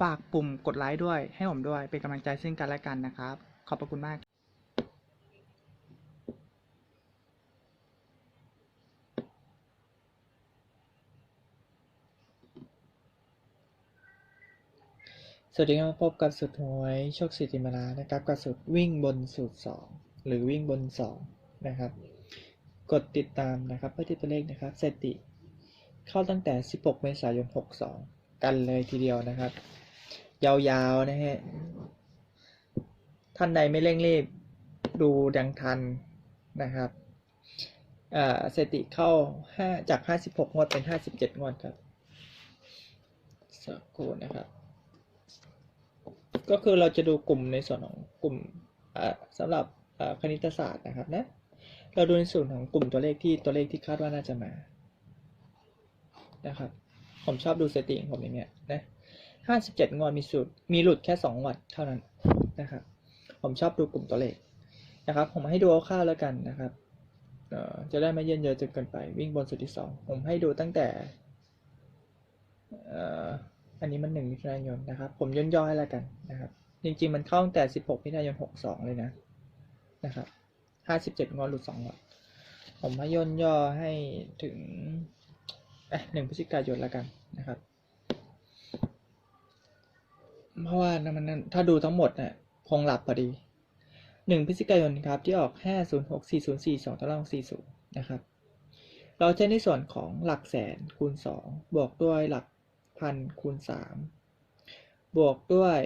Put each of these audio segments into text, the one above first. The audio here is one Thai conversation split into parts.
ฝากปุ่มกดไลค์ด้วย ให้ผมด้วย เป็นกำลังใจซึ่งกันและกันนะครับ ขอบพระคุณมากสวัสดีครับพบกับสุดหวยโชคสิทธิมาลานะครับกับสูตรวิ่งบนสูตร 2 หรือวิ่งบน 2 นะครับ กดติดตามนะครับเพื่อที่ตัวเลขนะครับสถิติ เข้าตั้งแต่ 16 เมษายน 62 กันเลยทีเดียวนะครับ ยาวๆนะฮะ ท่านใดไม่เร่งรีบดูดังทันนะครับอ่าสถิติเข้า5จาก56งวดเป็น57งวดครับ สักครู่นะครับ ก็คือเราจะดูกลุ่มในส่วนของกลุ่มสำหรับคณิตศาสตร์นะครับนะ เราดูในส่วนของกลุ่มตัวเลขที่ตัวเลขที่คาดว่าน่าจะมา นะครับ ผมชอบดูสถิติของผมอย่างเงี้ยนะ ห้าสิบเจ็ดงวดมีสูตรมีหลุดแค่สองงวัดเท่านั้นนะครับผมชอบดูกลุ่มตัวเลขนะครับ ผมให้ดูคร่าวๆแล้วกันนะครับเออจะได้ไม่เยินเยอะจนเกินไป วิ่งบนสุดที่สองผมให้ดูตั้งแต่เอ,ออันนี้มันหนึ่งมิถุนายนนะครับ ผมย่นย่อให้แล้วกันนะครับ จริงๆมันเข้าตั้งแต่สิบหกมิถุนายนหกสองเลยนะนะครับห้าสิบเจ็ดงวดหลุดสองงวดผมให้ย่นย่อให้ถึงเอ่หนึ่งพฤศจิกายนแล้วกันนะครับ เพราะว่ามันถ้าดูทั้งหมดเนี่ยคงหลับพอดีหนึ่งพฤศจิกายนครับที่ออกห้าศูนย์หกสี่ศูนย์สี่สองตารางสี่ศูนย์นะครับ เราใช้ในส่วนของหลักแสนคูณสองบวกด้วยหลักพันคูณสามบวกด้วย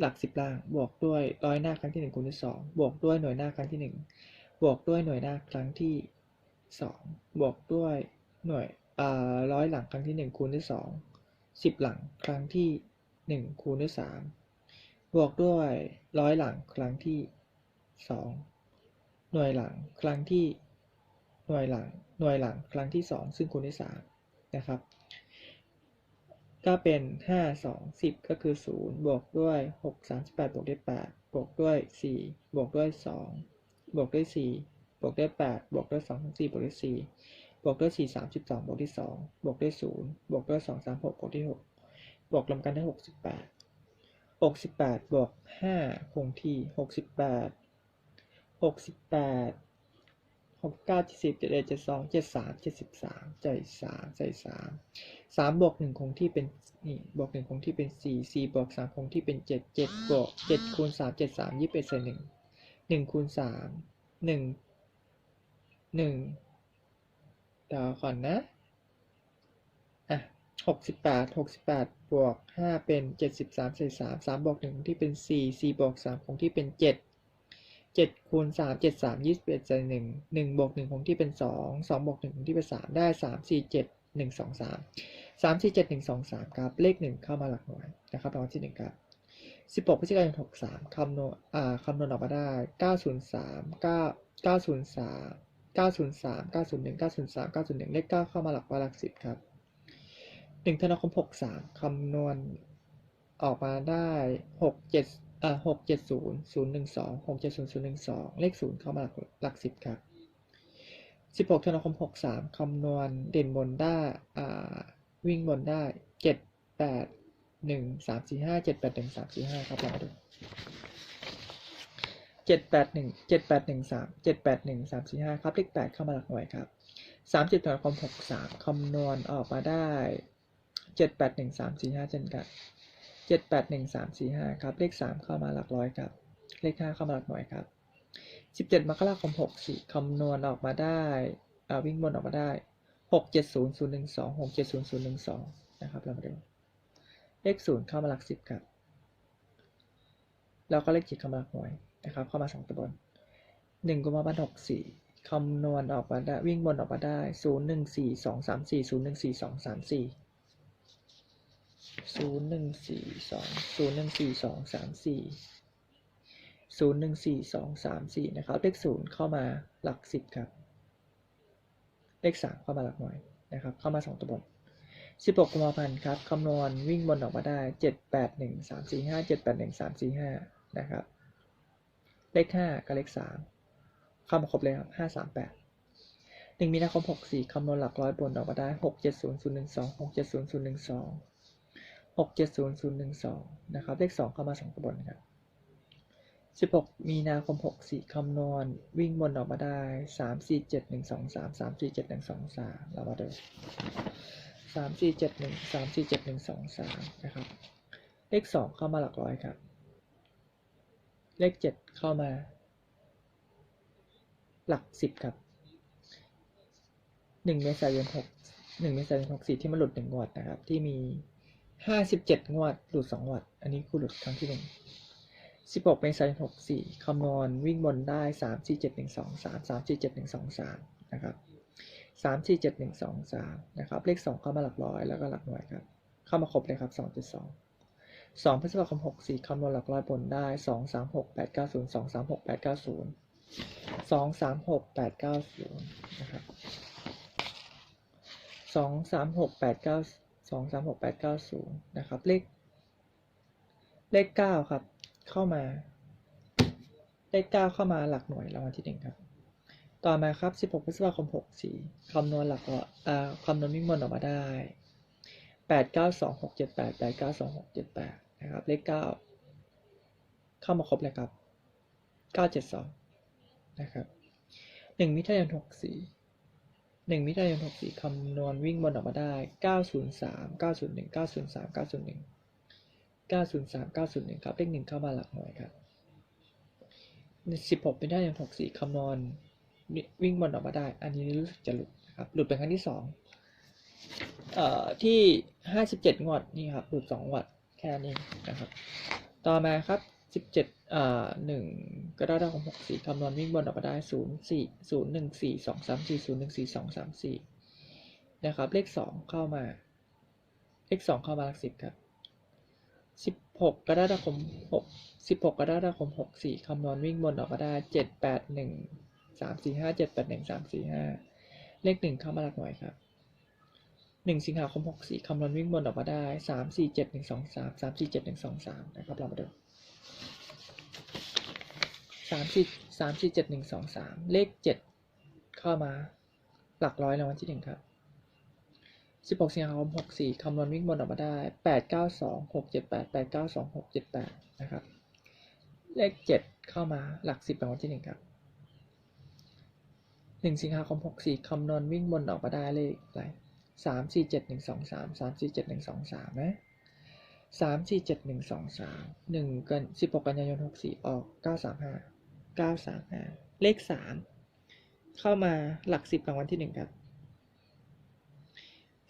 หลักสิบล่าง บวกด้วยร้อยหน้าครั้งที่หนึ่งคูณที่สองบวกด้วยหน่วยหน้าครั้งที่หนึ่งบวกด้วยหน่วยหน้าครั้งที่สองบวกด้วยหน่วยร้อยหลังครั้งที่หนึ่งคูณที่สองสิบหลังครั้งที่ หนึ่งคูณด้วยสามบวกด้วยร้อยหลังครั้งที่สองหน่วยหลังครั้งที่หน่วยหลังหน่วยหลังครั้งที่สองซึ่งคูณด้วยสามนะครับ ก็เป็นห้าสองสิบก็คือศูนย์บวกด้วยหกสามสิบแปดบวกด้วยแปดบวกด้วยสี่บวกด้วยสองบวกด้วยสี่บวกด้วยแปดบวกด้วยสองสี่บวกด้วยสี่บวกด้วยสี่สามสิบสองบวกด้วยสองบวกด้วยศูนย์บวกด้วยสองสามหกบวกด้วยหก บวกรวมกันได้หกสิบแปดหกสิบแปดบวกห้าคงที่หกสิบแปดหกสิบแปดหกเก้าเจ็ดสิบเจ็ดเอ็ดเจ็ดสองเจ็ดสามเจ็ดสิบสามใจสามใจสามสามบวกหนึ่งคงที่เป็นนี่บวกหนึ่งคงที่เป็นสี่สี่บวกสามคงที่เป็นเจ็ดเจ็ดบวกเจ็ดคูณสามเจ็ดสามยี่สิบเอ็ดใส่หนึ่งหนึ่งคูณสามหนึ่งหนึ่งเดี๋ยวก่อนนะอะหกสิบแปดหกสิบแปด บวกห้าเป็นเจ็ดสิบสามใส่สามสามบวกหนึ่งที่เป็นสี่สี่บวกสามคงที่เป็นเจ็ดเจ็ดคูณสามเจ็ดสามยี่สิบเอ็ดใส่หนึ่งหนึ่งบวกหนึ่งคงที่เป็นสองสองบวกหนึ่งคงที่เป็นสามได้สามสี่เจ็ดหนึ่งสองสามสามสี่เจ็ดหนึ่งสองสามครับ เลขหนึ่งเข้ามาหลักหน่วยนะครับรางวัลที่หนึ่งครับสิบหกพฤศจิกายนหกสามคำนวณอ่าคำนวณออกมาได้เก้าศูนย์สามเก้าเก้าศูนย์สามเก้าศูนย์สามเก้าศูนย์หนึ่งเก้าศูนย์สามเก้าศูนย์หนึ่งเลขเก้าเข้ามาหลักร้อยหลักสิบครับ หนึ่งธันวาคมหกสามคำนวณออกมาได้หกเจ็ดอ่าหกเจ็ดศูนย์ศูนย์หนึ่งสองหกเจ็ดศูนย์ศูนย์หนึ่งสองเลขศูนย์เข้ามาหลักสิบครับสิบหกธันวาคมหกสามคำนวณเด่นบนได้อ่าวิ่งบนได้เจ็ดแปดหนึ่งสามสี่ห้าเจ็ดแปดหนึ่งสามสี่ห้าครับลองดูเจ็ดแปดหนึ่งเจ็ดแปดหนึ่งสามเจ็ดแปดหนึ่งสามสี่ห้าครับเลขแปดเข้ามาหลักหน่วยครับสามสิบธันวาคมหกสามคำนวณออกมาได้ เจ็ดแปดหนึ่งสามสี่ห้าเช่นกันเจ็ดแปดหนึ่งสามสี่ห้าครับ เลขสามเข้ามาหลักร้อยครับ เลขห้าเข้ามาหลักหน่วยครับสิบเจ็ดมกราคมหกสี่คำนวณออกมาได้อ่าวิ่งบนออกมาได้หกเจ็ดศูนย์ศูนย์หนึ่งสองหกเจ็ดศูนย์ศูนย์หนึ่งสองนะครับ เรามาดูเลขศูนย์เข้ามาหลักสิบครับ แล้วก็เลขจิตเข้ามาหลักหน่วยนะครับ เข้ามาสองตัวบนหนึ่งกุมภาพันธ์หกสี่คำนวณออกมาได้วิ่งบนออกมาได้ศูนย์หนึ่งสี่สองสามสี่ ศูนย์หนึ่งสี่สองศูนย์หนึ่งสี่สองศูนย์หนึ่งสี่สองสามสี่ศูนย์หนึ่งสี่สองสามสี่นะครับ เลขศูนย์เข้ามาหลักสิบครับ เลขสามเข้ามาหลักหน่วยนะครับ เข้ามาสองตัวบนสิบหกกุมภาพันธ์ครับคำนวณวิ่งบนออกมาได้เจ็ดแปดหนึ่งสามสี่ห้าเจ็ดแปดหนึ่งสามสี่ห้านะครับ เลขห้ากับเลขสามเข้ามาครบเลยครับห้าสามแปดหนึ่งมีนาคมหกสี่คำนวณหลักร้อยบนออกมาได้หกเจ็ดศูนย์ศูนย์หนึ่งสองหกเจ็ดศูนย์ศูนย์หนึ่งสอง หกเจ็ดศูนย์ศูนย์หนึ่งสองนะครับ เลขสองเข้ามาสองตัวบนะครับสิบหกมีนาคมหกสี่คำนวณ วิ่งบนออกมาได้สามสี่เจ็ดหนึ่งสองสามสามสี่เจ็ดหนึ่งสองสามเรามาดูสามสี่เจ็ดหนึ่งสามสี่เจ็ดหนึ่งสองสามนะครับ เลขสองเข้ามาหลักร้อยครับ เลขเจ็ดเข้ามา หลักสิบครับหนึ่งเมษายนหกหนึ่งเมษายนหกสี่ที่มันหลุดหนึ่งงวดนะครับ ที่มี ห้าสิบเจ็ดงวด หลุดสองงวด อันนี้คือหลุดครั้งที่หนึ่งสิบหกเมษายหกสี่คำนวณวิ่งบนได้สามสี่เจ็ดหนึ่งสองสามสามสี่เจ็ดหนึ่งสองสามนะครับสามสี่เจ็ดหนึ่งสองสามนะครับ เลขสองเข้ามาหลักร้อยแล้วก็หลักหน่วยครับ เข้ามาครบเลยครับสองจุดสองสองพฤษภาคมหกสี่คำนวณหลักร้อยบนได้สองสามหกแปดเก้าศูนย์สองสามหกแปดเก้าศูนย์สองสามหกแปดเก้าศูนย์นะครับสองสามหกแปดเก้า สองสามหกแปดเก้าศูนย์นะครับ เลข เลขเก้าครับ เข้ามา เลขเก้าเข้ามาหลักหน่วยรางวัลที่หนึ่งครับ ต่อมาครับสิบหกพฤษภาคมหกสี่คำนวณหลักร้อยอ่าคำนวณวิ่งบนออกมาได้แปดเก้าสองหกเจ็ดแปดแปดเก้าสองหกเจ็ดแปดนะครับ เลขเก้าเข้ามาครบเลยครับเก้าเจ็ดสองนะครับหนึ่งมิถุนายนหกสี่ หนึ่งมิถุนายนหกสี่คำนวณวิ่งบนออกมาได้เก้าศูนย์สามเก้าศูนย์หนึ่งเก้าศูนย์สามเก้าศูนย์หนึ่งเก้าศูนย์สามเก้าศูนย์หนึ่งครับเลขหนึ่งเข้ามาหลักหน่วยครับสิบหกมิถุนายนหกสี่คำนวณวิ่งบนออกมาได้ อันนี้รู้สึกจะหลุดนะครับ หลุดเป็นครั้งที่สองเอ่อที่ห้าสิบเจ็ดงวดนี่ครับ หลุดสองงวดแค่นี้นะครับ ต่อมาครับ สิบเจ็ดอ่าหนึ่งก็ได้ของหกสี่คำนวณวิ่งบนออกมาได้ศูนย์สี่ศูนย์หนึ่งสี่สองสามสี่ศูนย์หนึ่งสี่สองสามสี่นะครับ เลขสองเข้ามา เลขสองเข้ามาหลักสิบครับสิบหกกรกฎาคมหกสิบหกกรกฎาคมหกสี่คำนวณวิ่งบนออกมาได้เจ็ดแปดหนึ่งสามสี่ห้าเจ็ดแปดหนึ่งสามสี่ห้าเลขหนึ่งเข้ามาหลักหน่วยครับหนึ่งสิงหาคมหกสี่คำนวณวิ่งบนออกมาได้สามสี่เจ็ดหนึ่งสองสามสามสี่เจ็ดหนึ่งสองสามนะครับเรามาดู สามสี่สามสี่เจ็ดหนึ่งสองสามเลขเจ็ดเข้ามา หลักร้อยรางวัลที่หนึ่งครับสิบหกสิงหาคมหกสี่คำนวณวิ่งบนออกมาได้แปดเก้าสองหกเจ็ดแปดแปดเก้าสองหกเจ็ดแปดนะครับ เลขเจ็ดเข้ามาหลักสิบรางวัลที่หนึ่งครับหนึ่งสิงหาคมหกสี่คำนวณวิ่งบนออกมาได้เลขอะไรสามสี่เจ็ดหนึ่งสองสามสามสี่เจ็ดหนึ่งสองสามนะ สามสี่เจ็ดหนึ่งสองสามหนึ่งกันสิบหกกันยายนหกสี่ออกเก้าสามห้าเก้าสามห้าเลขสามเข้ามาหลักสิบรางวัลที่หนึ่งครับ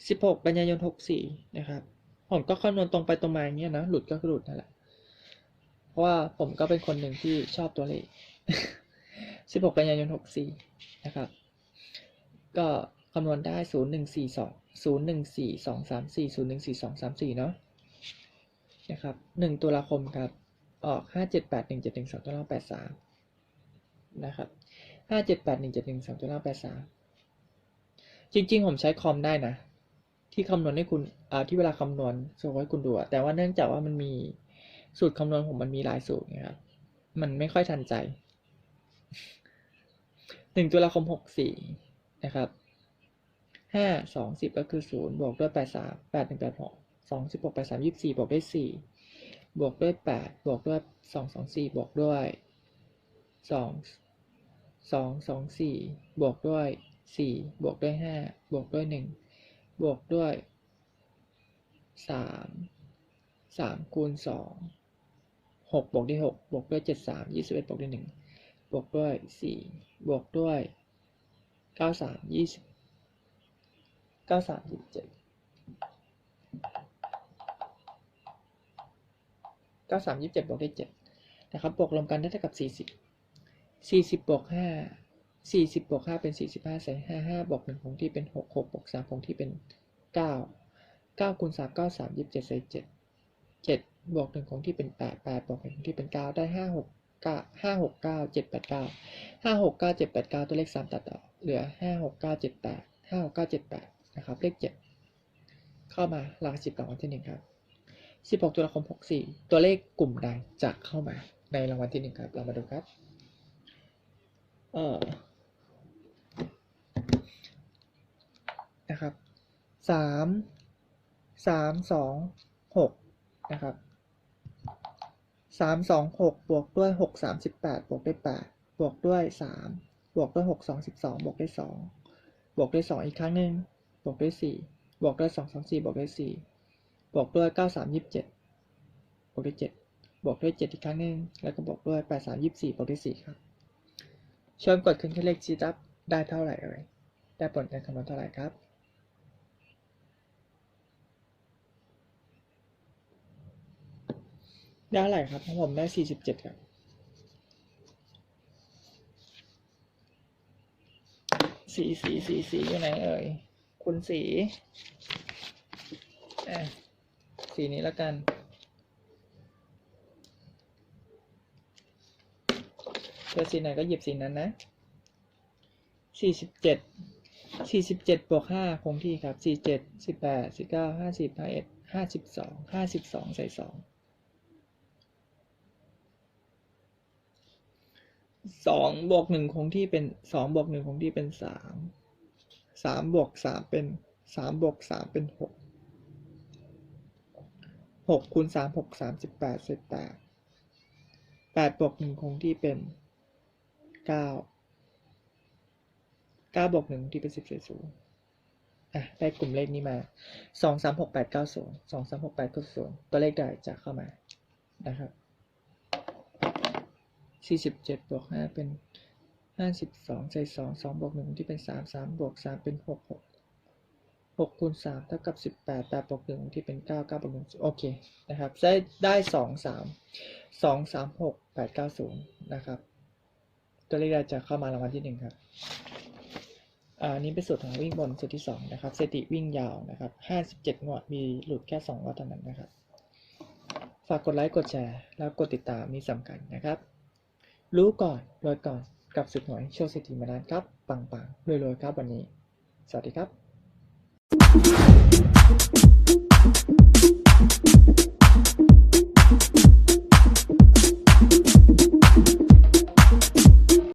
สิบหกกันยายนหกสี่นะครับผมก็คำนวณตรงไปตรงมาอย่างเงี้ยนะหลุดก็คือหลุดนั่นแหละเพราะว่าผมก็เป็นคนหนึ่งที่ชอบตัวเลขสิบหกกันยายนหกสี่นะครับ ก็คำนวณได้ศูนย์หนึ่งสี่สองศูนย์หนึ่งสี่สองสามสี่ศูนย์หนึ่งสี่สองสามสี่เนาะ นะครับหนึ่งตุลาคมครับ ออกห้าเจ็ดแปดหนึ่งเจ็ดหนึ่งสองตัวล่างแปดสามนะครับห้าเจ็ดแปดหนึ่งเจ็ดหนึ่งสองตัวล่างแปดสามจริง ๆ ผมใช้คอมได้นะ ที่คำนวณให้คุณอ่าที่เวลาคำนวณส่งให้คุณดูอะแต่ว่าเนื่องจากว่ามันมีสูตรคำนวณผมมันมีหลายสูตรนะครับมันไม่ค่อยทันใจหนึ่งตุลาคมหกสี่นะครับห้าสองสิบก็คือศูนย์บวกด้วยแปดสามแปดหนึ่งแปดหก สองสิบหกแปสามยี่สิบสี่บวกด้วยสี่บวกด้วยแปดบวกด้วยสองสองสี่บวกด้วยสองสองสองสี่บวกด้วยสี่บวกด้วยห้าบวกด้วยหนึ่งบวกด้วยสามสามคูณสองหกบวกด้วยหกบวกด้วยเจ็ดสามยี่สิบเอ็ดบวกด้วยหนึ่งบวกด้วยสี่บวกด้วยเก้าสามยี่สิบเก้าสามยี่สิบเจ็ดเก้าสามยี่สิบเจ็ดบวกได้เจ็ดนะครับบวกรวมกันได้เท่ากับสี่สิบสี่สิบบวกห้าสี่สิบบวกห้าเป็นสี่สิบห้าใส่ห้าห้าบวกหนึ่งคงที่เป็นหกหกบวกสามคงที่เป็นเก้าเก้าคูณสามเก้าสามยี่สิบเจ็ดใส่เจ็ดเจ็ดบวกหนึ่งคงที่เป็นแปดแปดบวกหนึ่งคงที่เป็นเก้าได้ห้าหกเก้าห้าหกเก้าเจ็ดแปดเก้าห้าหกเก้าเจ็ดแปดเก้าตัวเลขสามตัดออกเหลือห้าหกเก้าเจ็ดแปดห้าหกเก้าเจ็ดแปดนะครับเลขเจ็ดเข้ามาหลักสิบรางวัลที่หนึ่งครับ สิบหกตุลาคมหกสี่ตัวเลขกลุ่มใดจะเข้ามาในรางวัลที่หนึ่งครับ เรามาดูครับเออนะครับสามสามสองหกนะครับสามสองหกบวกด้วยหกสามสิบแปดบวกด้วยแปดบวกด้วยสามบวกด้วยหกสองสิบสองบวกด้วยสองบวกด้วยสองอีกครั้งหนึ่งบวกด้วยสี่บวกด้วยสองสองสี่บวกด้วยสี่ บวกด้วยเก้าสามยี่สิบเจ็ดบวกด้วยเจ็ดบวกด้วยเจ็ดอีกครั้งหนึ่งแล้วก็บวกด้วยแปดสามยี่สิบสี่บวกด้วยสี่ครับช่วยกดขึ้นที่เลขชีตับได้เท่าไหร่เอ่ยได้ผลการคำนวณเท่าไหร่ครับได้เท่าไหร่ครับของผมได้สี่สิบเจ็ดครับสีสีสีสีอยู่ไหนเอ่ย คุณสีอะ สีนี้แล้วกัน เจอสีไหนก็หยิบสีนั้นนะ สี่สิบเจ็ด สี่สิบเจ็ดบวกห้าคงที่ครับ สี่เจ็ด สิบแปด สิบเก้า ห้าสิบห้าเอ็ด ห้าสิบสอง ห้าสิบสองใส่สอง สองบวกหนึ่งคงที่เป็น สองบวกหนึ่งคงที่เป็นสาม สามบวกสามเป็น สามบวกสามเป็นหก หกคูณสามหกสามสิบแปดสิบแปดแปดบวกหนึ่งคงที่เป็นเก้าเก้าบวกหนึ่งที่เป็นสิบเศษศูนย์อะได้กลุ่มเลขนี้มาสองสามหกแปดเก้าศูนย์สองสามหกแปดเก้าศูนย์ตัวเลขใดจะเข้ามานะครับสี่สิบเจ็ดบวกห้าเป็นห้าสิบสองใส่สองสองบวกหนึ่งที่เป็นสามสามบวกสามเป็นหกหก หกคูณสามเท่ากับสิบแปดแปดบวกหนึ่งที่เป็นเก้าเก้าบวกหนึ่งโอเคนะครับได้ได้สองสามสองสามหกแปดเก้าศูนย์นะครับ ตัวเลขใดจะเข้ามารางวัลที่หนึ่งครับอ่าอันนี้เป็นสูตรของวิ่งบนสูตรที่สองนะครับสถิติวิ่งยาวนะครับห้าสิบเจ็ดงวดมีหลุดแค่สองวดเท่านั้นนะครับ ฝากกดไลค์กดแชร์แล้วกดติดตามนี่สำคัญนะครับ รู้ก่อนรวยก่อนกับสุดหน่วยโชว์เศรษฐีมาดานครับปังๆรวยๆครับวันนี้ สวัสดีครับ Thank you.